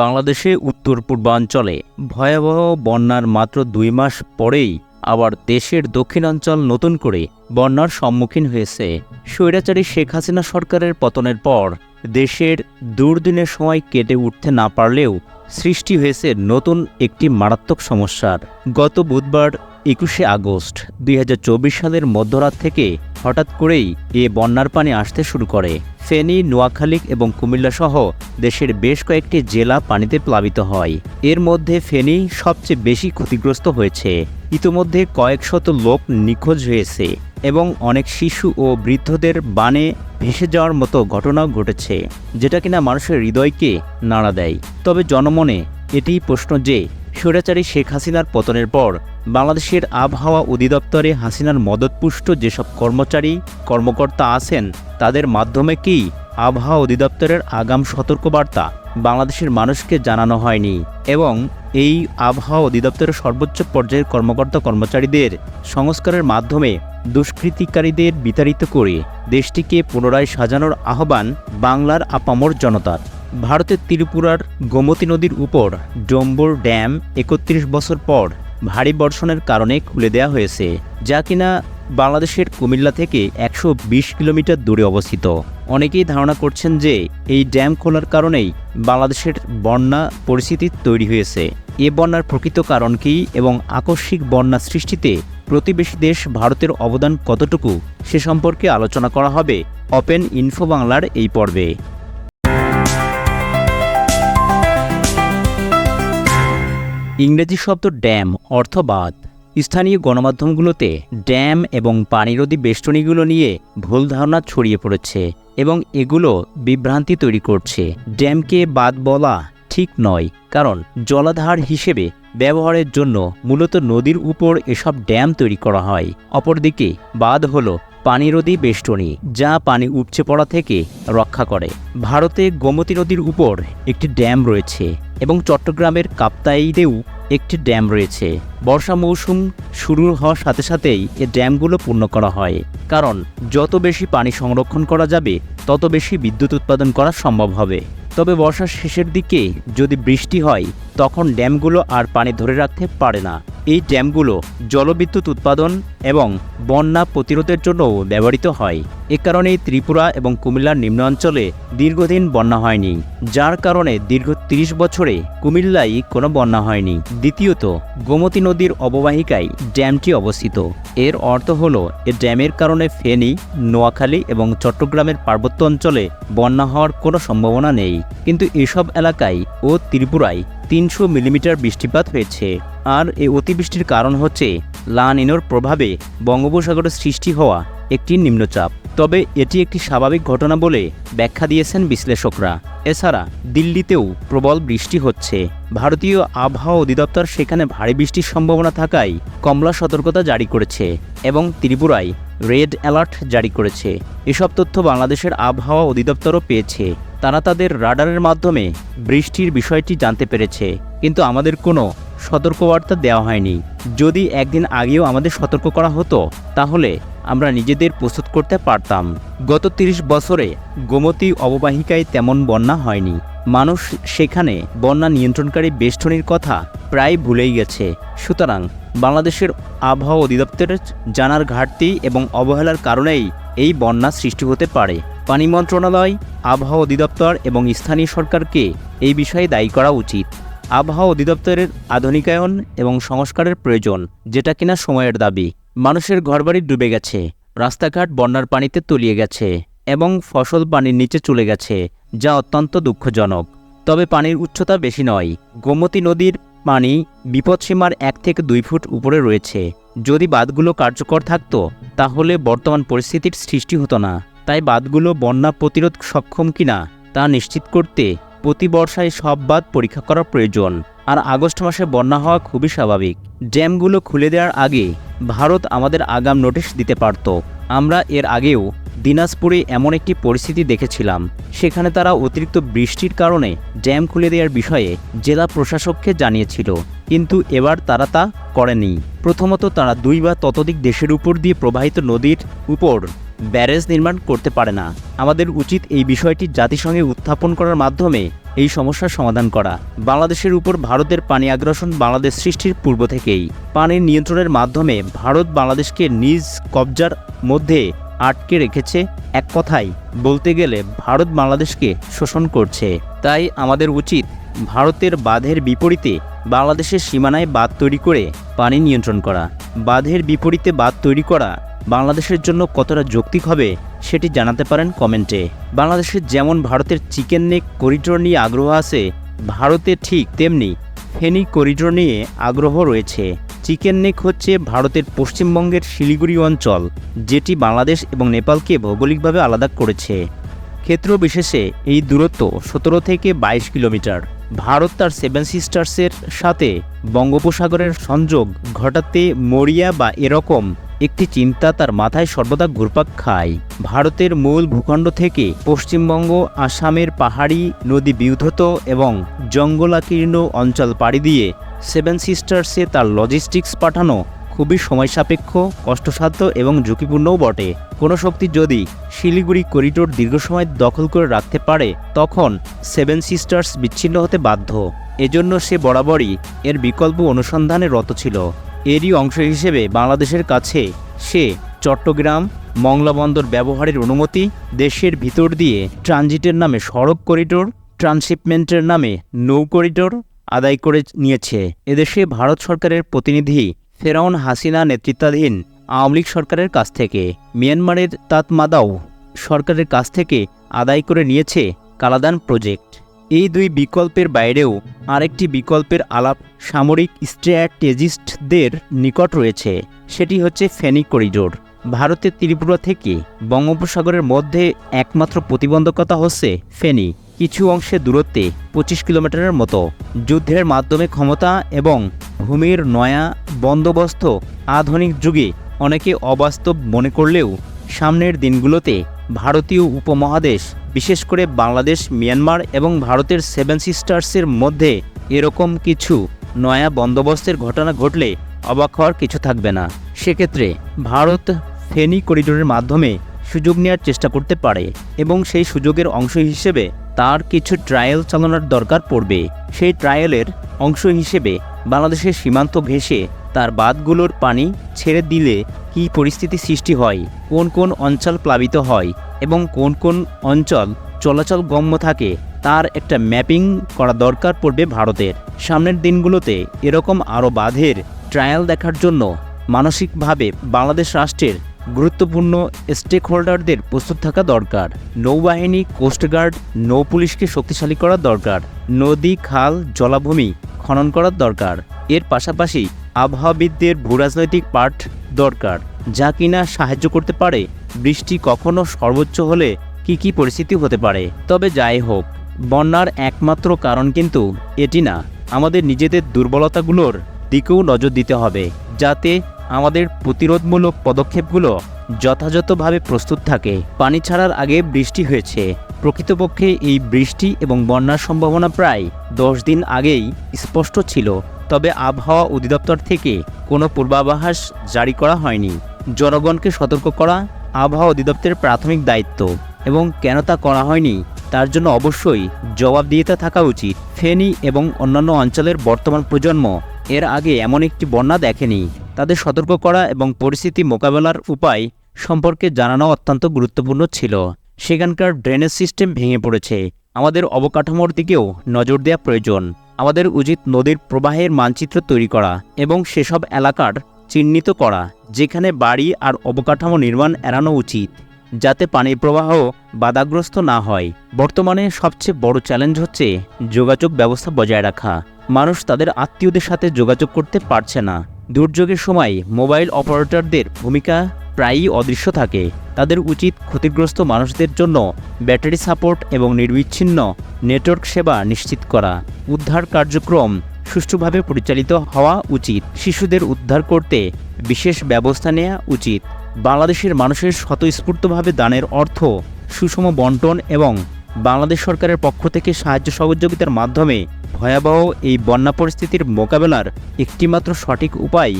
বাংলাদেশে উত্তর পূর্বাঞ্চলে ভয়াবহ বন্যার মাত্র দুই মাস পরেই আবার দেশের দক্ষিণাঞ্চল নতুন করে বন্যার সম্মুখীন হয়েছে। স্বৈরাচারী শেখ হাসিনা সরকারের পতনের পর দেশের দুর্দিনের সময় কেটে উঠতে না পারলেও সৃষ্টি হয়েছে নতুন একটি মারাত্মক সমস্যার। গত বুধবার একুশে আগস্ট দুই হাজার চব্বিশ সালের মধ্যরাত থেকে হঠাৎ করেই এ বন্যার পানি আসতে শুরু করে। ফেনী, নোয়াখালী এবং কুমিল্লা সহ দেশের বেশ কয়েকটি জেলা পানিতে প্লাবিত হয়। এর মধ্যে ফেনী সবচেয়ে বেশি ক্ষতিগ্রস্ত হয়েছে। ইতোমধ্যে কয়েক শত লোক নিখোঁজ হয়েছে এবং অনেক শিশু ও বৃদ্ধদের বানে ভেসে যাওয়ার মতো ঘটনাও ঘটেছে, যেটা কিনা মানুষের হৃদয়কে নাড়া দেয়। তবে জনমনে এটিই প্রশ্ন যে স্বৈরাচারী শেখ হাসিনার পতনের পর বাংলাদেশের আবহাওয়া অধিদপ্তরে হাসিনার মদতপুষ্ট যেসব কর্মচারী, কর্মকর্তা আছেন, তাদের মাধ্যমে কি আবহাওয়া অধিদপ্তরের আগাম সতর্কবার্তা বাংলাদেশের মানুষকে জানানো হয়নি এবং এই আবহাওয়া অধিদপ্তরের সর্বোচ্চ পর্যায়ের কর্মকর্তা কর্মচারীদের সংস্কারের মাধ্যমে দুষ্কৃতিকারীদের বিতাড়িত করে দেশটিকে পুনরায় সাজানোর আহ্বান বাংলার আপামর জনতার? ভারতের ত্রিপুরার গোমতী নদীর উপর ডম্বুর ড্যাম একত্রিশ বছর পর ভারী বর্ষণের কারণে খুলে দেওয়া হয়েছে, যা কিনা বাংলাদেশের কুমিল্লা থেকে একশো বিশ কিলোমিটার দূরে অবস্থিত। অনেকেই ধারণা করছেন যে এই ড্যাম খোলার কারণেই বাংলাদেশের বন্যা পরিস্থিতি তৈরি হয়েছে। এ বন্যার প্রকৃত কারণ কী এবং আকস্মিক বন্যা সৃষ্টিতে প্রতিবেশী দেশ ভারতের অবদান কতটুকু, সে সম্পর্কে আলোচনা করা হবে ওপেন ইনফো বাংলার এই পর্বে। ইংরেজি শব্দ ড্যাম অর্থ বাঁধ স্থানীয় গণমাধ্যমগুলোতে ড্যাম এবং পানিরোধী বেষ্টনীগুলো নিয়ে ভুল ধারণা ছড়িয়ে পড়েছে এবং এগুলো বিভ্রান্তি তৈরি করছে। ড্যামকে বাদ বলা ঠিক নয়, কারণ জলাধার হিসেবে ব্যবহারের জন্য মূলত নদীর উপর এসব ড্যাম তৈরি করা হয়। অপরদিকে বাঁধ হল পানিরোধী বেষ্টনী, যা পানি উপচে পড়া থেকে রক্ষা করে। ভারতে গোমতী নদীর উপর একটি ড্যাম রয়েছে। এবং চট্টগ্রামের কাপ্তাইদেও একটি ড্যাম রয়েছে। বর্ষা মৌসুম শুরু হওয়ার সাথে সাথেই এ ড্যামগুলো পূর্ণ করা হয়। কারণ যত বেশি পানি সংরক্ষণ করা যাবে, তত বেশি বিদ্যুৎ উৎপাদন করা সম্ভব হবে। তবে বর্ষার শেষের দিকে যদি বৃষ্টি হয়, তখন ড্যামগুলো আর পানি ধরে রাখতে পারে না। এই ড্যামগুলো জলবিদ্যুৎ উৎপাদন এবং বন্যা প্রতিরোধের জন্য ব্যবহৃত হয়। এ কারণেই ত্রিপুরা এবং কুমিল্লার নিম্নাঞ্চলে দীর্ঘদিন বন্যা হয়নি, যার কারণে দীর্ঘ ৩০ বছরে কুমিল্লায় কোনো বন্যা হয়নি। দ্বিতীয়ত, গোমতী নদীর অববাহিকায় ড্যামটি অবস্থিত। এর অর্থ হল, এ ড্যামের কারণে ফেনী, নোয়াখালী এবং চট্টগ্রামের পার্বত্য অঞ্চলে বন্যা হওয়ার কোনো সম্ভাবনা নেই। কিন্তু এসব এলাকায় ও ত্রিপুরায় তিনশো মিলিমিটার বৃষ্টিপাত হয়েছে। আর এই অতিবৃষ্টির কারণ হচ্ছে লানিনোর প্রভাবে বঙ্গোপসাগরে সৃষ্টি হওয়া একটি নিম্নচাপ। তবে এটি একটি স্বাভাবিক ঘটনা বলে ব্যাখ্যা দিয়েছেন বিশ্লেষকরা। এছাড়া দিল্লিতেও প্রবল বৃষ্টি হচ্ছে। ভারতীয় আবহাওয়া অধিদপ্তর সেখানে ভারী বৃষ্টির সম্ভাবনা থাকায় কমলা সতর্কতা জারি করেছে এবং ত্রিপুরায় রেড অ্যালার্ট জারি করেছে। এসব তথ্য বাংলাদেশের আবহাওয়া অধিদপ্তরও পেয়েছে। তারা তাদের রাডারের মাধ্যমে বৃষ্টির বিষয়টি জানতে পেরেছে। কিন্তু আমাদের কোনো সতর্কবার্তা দেওয়া হয়নি। যদি একদিন আগেও আমাদের সতর্ক করা হতো, তাহলে আমরা নিজেদের প্রস্তুত করতে পারতাম। গত ৩০ বছরে গোমতী অববাহিকায় তেমন বন্যা হয়নি। মানুষ সেখানে বন্যা নিয়ন্ত্রণকারী বেষ্টনীর কথা প্রায় ভুলেই গেছে। সুতরাং বাংলাদেশের আবহাওয়া অধিদপ্তরের জানার ঘাটতি এবং অবহেলার কারণেই এই বন্যা সৃষ্টি হতে পারে। পানি মন্ত্রণালয়, আবহাওয়া অধিদপ্তর এবং স্থানীয় সরকারকে এই বিষয়ে দায়ী করা উচিত। আবহাওয়া অধিদপ্তরের আধুনিকায়ন এবং সংস্কারের প্রয়োজন, যেটা কিনা সময়ের দাবি। মানুষের ঘরবাড়ি ডুবে গেছে, রাস্তাঘাট বন্যার পানিতে তলিয়ে গেছে এবং ফসল পানির নিচে চলে গেছে, যা অত্যন্ত দুঃখজনক। তবে পানির উচ্চতা বেশি নয়, গোমতী নদীর পানি বিপদসীমার এক থেকে দুই ফুট উপরে রয়েছে। যদি বাঁধগুলো কার্যকর থাকত, তাহলে বর্তমান পরিস্থিতির সৃষ্টি হতো না। তাই বাঁধগুলো বন্যা প্রতিরোধ সক্ষম কিনা, তা নিশ্চিত করতে প্রতি বর্ষায় সব বাঁধ পরীক্ষা করা প্রয়োজন। আর আগস্ট মাসে বন্যা হওয়া খুবই স্বাভাবিক। ড্যামগুলো খুলে দেওয়ার আগে ভারত আমাদের আগাম নোটিশ দিতে পারত। আমরা এর আগেও দিনাজপুরে এমন একটি পরিস্থিতি দেখেছিলাম। সেখানে তারা অতিরিক্ত বৃষ্টির কারণে ড্যাম খুলে দেওয়ার বিষয়ে জেলা প্রশাসককে জানিয়েছিল। কিন্তু এবার তারা তা করেনি। প্রথমত তারা দুই বা ততোধিক দেশের উপর দিয়ে প্রবাহিত নদীর উপর ব্যারেজ নির্মাণ করতে পারে না। আমাদের উচিত এই বিষয়টি জাতিসংঘে উত্থাপন করার মাধ্যমে এই সমস্যার সমাধান করা। বাংলাদেশের উপর ভারতের পানি আগ্রাসন বাংলাদেশ সৃষ্টির পূর্ব থেকেই। পানির নিয়ন্ত্রণের মাধ্যমে ভারত বাংলাদেশকে নিজ কবজার মধ্যে আটকে রেখেছে। এক কথায় বলতে গেলে ভারত বাংলাদেশকে শোষণ করছে। তাই আমাদের উচিত ভারতের বাঁধের বিপরীতে বাংলাদেশের সীমানায় বাঁধ তৈরি করে পানি নিয়ন্ত্রণ করা। বাঁধের বিপরীতে বাঁধ তৈরি করা বাংলাদেশের জন্য কতটা যৌক্তিক হবে সেটি জানাতে পারেন কমেন্টে। বাংলাদেশের যেমন ভারতের চিকেন নেক করিডোর নিয়ে আগ্রহ আছে, ভারতে ঠিক তেমনি ফেনী করিডোর নিয়ে আগ্রহ রয়েছে। চিকেন নেক হচ্ছে ভারতের পশ্চিমবঙ্গের শিলিগুড়ি অঞ্চল, যেটি বাংলাদেশ এবং নেপালকে ভৌগোলিকভাবে আলাদা করেছে। ক্ষেত্র বিশেষে এই দূরত্ব সতেরো থেকে বাইশ কিলোমিটার। ভারত তার সেভেন সিস্টার্সের সাথে বঙ্গোপসাগরের সংযোগ ঘটাতে মরিয়া বা এরকম একটি চিন্তা তার মাথায় সর্বদা ঘুরপাক খায়। ভারতের মূল ভূখণ্ড থেকে পশ্চিমবঙ্গ, আসামের পাহাড়ি নদী বিউধত এবং জঙ্গলাকীর্ণ অঞ্চল পাড়ি দিয়ে সেভেন সিস্টার্সে তার লজিস্টিক্স পাঠানো খুবই সময় সাপেক্ষ কষ্টসাধ্য এবং ঝুঁকিপূর্ণও বটে। কোনো শক্তি যদি শিলিগুড়ি করিডোর দীর্ঘ সময় দখল করে রাখতে পারে, তখন সেভেন সিস্টার্স বিচ্ছিন্ন হতে বাধ্য। এজন্য সে বরাবরই এর বিকল্প অনুসন্ধানে রত ছিল। এরই অংশ হিসেবে বাংলাদেশের কাছে সে চট্টগ্রাম মংলা বন্দর ব্যবহারের অনুমতি, দেশের ভিতর দিয়ে ট্রানজিটের নামে সড়ক করিডোর ট্রান্সশিপমেন্টের নামে নৌ করিডোর আদায় করে নিয়েছে। এদেশে ভারত সরকারের প্রতিনিধি ফেরাউন হাসিনা নেতৃত্বাধীন আওয়ামী লীগ সরকারের কাছ থেকে, মিয়ানমারের তাতমাদাও সরকারের কাছ থেকে আদায় করে নিয়েছে কালাদান প্রজেক্ট। এই দুই বিকল্পের বাইরেও আরেকটি বিকল্পের আলাপ সামরিক স্ট্র্যাটেজিস্টদের নিকট রয়েছে। সেটি হচ্ছে ফেনী করিডোর। ভারতের ত্রিপুরা থেকে বঙ্গোপসাগরের মধ্যে একমাত্র প্রতিবন্ধকতা হচ্ছে ফেনী। কিছু অংশে দূরত্বে পঁচিশ কিলোমিটারের মতো। যুদ্ধের মাধ্যমে ক্ষমতা এবং ভূমির নয়া বন্দোবস্ত আধুনিক যুগে অনেকে অবাস্তব মনে করলেও সামনের দিনগুলোতে ভারতীয় উপমহাদেশ বিশেষ করে বাংলাদেশ, মিয়ানমার এবং ভারতের সেভেন সিস্টার্সের মধ্যে এরকম কিছু নয়া বন্দোবস্তের ঘটনা ঘটলে অবাক হওয়ার কিছু থাকবে না। সেক্ষেত্রে ভারত ফেনী করিডোরের মাধ্যমে সুযোগ নেওয়ার চেষ্টা করতে পারে এবং সেই সুযোগের অংশ হিসেবে তার কিছু ট্রায়াল চালানোর দরকার পড়বে। সেই ট্রায়ালের অংশ হিসেবে বাংলাদেশের সীমান্ত ঘেঁষে তার বাঁধগুলোর পানি ছেড়ে দিলে কি পরিস্থিতি সৃষ্টি হয়? কোন কোন অঞ্চল প্লাবিত হয়? এবং কোন কোন অঞ্চল চলাচল গম্য থাকে? তার একটা ম্যাপিং করা দরকার পড়বে ভারতের। সামনের দিনগুলোতে এরকম আরও বাঁধের ট্রায়াল দেখার জন্য মানসিকভাবে বাংলাদেশ রাষ্ট্রের গুরুত্বপূর্ণ স্টেক হোল্ডারদের প্রস্তুত থাকা দরকার। নৌবাহিনী কোস্টগার্ড নৌ পুলিশকে শক্তিশালী করা দরকার। নদী, খাল, জলাভূমি খনন করার দরকার। এর পাশাপাশি আবহাওয়াবিদদের ভূরাজনৈতিক পাঠ দরকার, যা কিনা সাহায্য করতে পারে। বৃষ্টি কখনো সর্বোচ্চ হলে কি কি পরিস্থিতি হতে পারে? তবে যাই হোক, বন্যার একমাত্র কারণ কিন্তু এটি না। আমাদের নিজেদের দুর্বলতাগুলোর দিকেও নজর দিতে হবে, যাতে আমাদের প্রতিরোধমূলক পদক্ষেপগুলো যথাযথভাবে প্রস্তুত থাকে। পানি ছাড়ার আগে বৃষ্টি হয়েছে। প্রকৃতপক্ষে এই বৃষ্টি এবং বন্যার সম্ভাবনা প্রায় দশ দিন আগেই স্পষ্ট ছিল। তবে আবহাওয়া অধিদপ্তর থেকে কোনো পূর্বাভাস জারি করা হয়নি। জনগণকে সতর্ক করা আবহাওয়া অধিদপ্তরের প্রাথমিক দায়িত্ব। এবং কেন তা করা হয়নি, তার জন্য অবশ্যই জবাবদিহিতা থাকা উচিত। ফেনী এবং অন্যান্য অঞ্চলের বর্তমান প্রজন্ম এর আগে এমন একটি বন্যা দেখেনি। তাদের সতর্ক করা এবং পরিস্থিতি মোকাবেলার উপায় সম্পর্কে জানানো অত্যন্ত গুরুত্বপূর্ণ ছিল। সেখানকার ড্রেনেজ সিস্টেম ভেঙে পড়েছে। আমাদের অবকাঠামোর দিকেও নজর দেওয়া প্রয়োজন। আমাদের উচিত নদীর প্রবাহের মানচিত্র তৈরি করা এবং সেসব এলাকার চিহ্নিত করা, যেখানে বাড়ি আর অবকাঠামো নির্মাণ এড়ানো উচিত, যাতে পানির প্রবাহ বাধাগ্রস্ত না হয়। বর্তমানে সবচেয়ে বড় চ্যালেঞ্জ হচ্ছে যোগাযোগ ব্যবস্থা বজায় রাখা। মানুষ তাদের আত্মীয়দের সাথে যোগাযোগ করতে পারছে না। দুর্যোগের সময় মোবাইল অপারেটরদের ভূমিকা প্রায়ই অদৃশ্য থাকে। তাদের উচিত ক্ষতিগ্রস্ত মানুষদের জন্য ব্যাটারি সাপোর্ট এবং নির্বিচ্ছিন্ন নেটওয়ার্ক সেবা নিশ্চিত করা। উদ্ধার কার্যক্রম সুষ্ঠুভাবে পরিচালিত হওয়া উচিত। শিশুদের উদ্ধার করতে বিশেষ ব্যবস্থা নেওয়া উচিত। বাংলাদেশের মানুষের স্বতঃস্ফূর্তভাবে দানের অর্থ, সুষম বন্টন এবং বাংলাদেশ সরকারের পক্ষ থেকে সাহায্য সহযোগিতার মাধ্যমে ভয়াবহ এই বন্যা পরিস্থিতির মোকাবেলার একটিমাত্র সঠিক উপায়